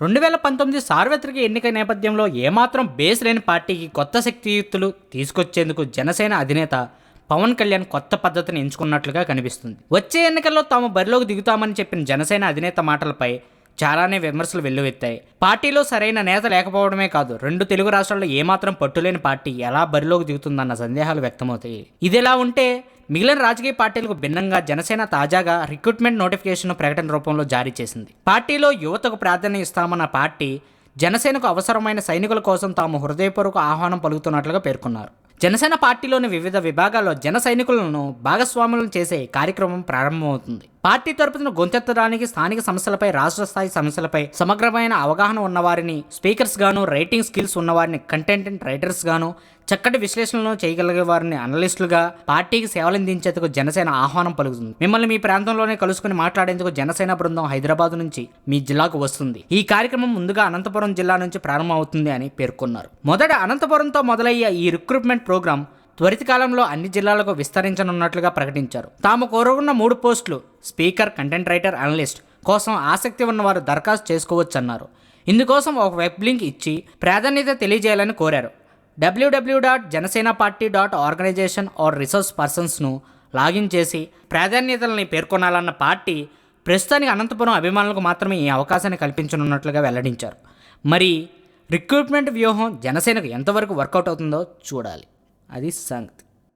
రెండు వేల పంతొమ్మిది సార్వత్రిక ఎన్నిక నేపథ్యంలో ఏమాత్రం బేస్ లేని పార్టీకి కొత్త శక్తియుక్తులు తీసుకొచ్చేందుకు జనసేన అధినేత పవన్ కళ్యాణ్ కొత్త పద్ధతిని ఎంచుకున్నట్లుగా కనిపిస్తుంది. వచ్చే ఎన్నికల్లో తాము బరిలోకి దిగుతామని చెప్పిన జనసేన అధినేత మాటలపై చాలానే విమర్శలు వెల్లువెత్తాయి. పార్టీలో సరైన నేత లేకపోవడమే కాదు రెండు తెలుగు రాష్ట్రాల్లో ఏమాత్రం పట్టులేని పార్టీ ఎలా బరిలోకి దిగుతుందన్న సందేహాలు వ్యక్తమవుతాయి. ఇదిలా ఉంటే మిగిలిన రాజకీయ పార్టీలకు భిన్నంగా జనసేన తాజాగా రిక్రూట్మెంట్ నోటిఫికేషన్ ప్రకటన రూపంలో జారీ చేసింది. పార్టీలో యువతకు ప్రాధాన్యం ఇస్తామన్న పార్టీ జనసేనకు అవసరమైన సైనికుల కోసం తాము హృదయపూర్వక ఆహ్వానం పలుకుతున్నట్లుగా పేర్కొన్నారు. జనసేన పార్టీలోని వివిధ విభాగాల్లో జన సైనికులను భాగస్వాములను చేసే కార్యక్రమం ప్రారంభమవుతుంది. పార్టీ తరపున గొంతెత్తడానికి స్థానిక సమస్యలపై రాష్ట్ర స్థాయి సమస్యలపై సమగ్రమైన అవగాహన ఉన్నవారిని స్పీకర్స్ గాను రైటింగ్ స్కిల్స్ ఉన్నవారిని కంటెంట్ రైటర్స్ గాను చక్కటి విశ్లేషణలు చేయగలిగే వారిని అనలిస్టులుగా పార్టీకి సేవలందించేందుకు జనసేన ఆహ్వానం పలుకుతుంది. మిమ్మల్ని మీ ప్రాంతంలోనే కలుసుకుని మాట్లాడేందుకు జనసేన బృందం హైదరాబాద్ నుంచి మీ జిల్లాకు వస్తుంది. ఈ కార్యక్రమం ముందుగా అనంతపురం జిల్లా నుంచి ప్రారంభమవుతుంది అని పేర్కొన్నారు. మొదట అనంతపురంతో మొదలయ్యే ఈ రిక్రూట్మెంట్ ప్రోగ్రాం త్వరిత కాలంలో అన్ని జిల్లాలకు విస్తరించనున్నట్లుగా ప్రకటించారు. తాము కోరుకున్న మూడు పోస్టులు స్పీకర్ కంటెంట్ రైటర్ అనలిస్ట్ కోసం ఆసక్తి ఉన్నవారు దరఖాస్తు చేసుకోవచ్చన్నారు. ఇందుకోసం ఒక వెబ్ లింక్ ఇచ్చి ప్రాధాన్యత తెలియజేయాలని కోరారు. WW dot Janasena party dot organisation or resource పర్సన్స్ను login చేసి ప్రాధాన్యతలని పేర్కొనాలన్న పార్టీ ప్రస్తుతానికి అనంతపురం అభిమానులకు మాత్రమే ఈ అవకాశాన్ని కల్పించనున్నట్లుగా వెల్లడించారు. మరి రిక్రూట్మెంట్ వ్యూహం జనసేనకు ఎంతవరకు వర్కౌట్ అవుతుందో చూడాలి. అది సంగతి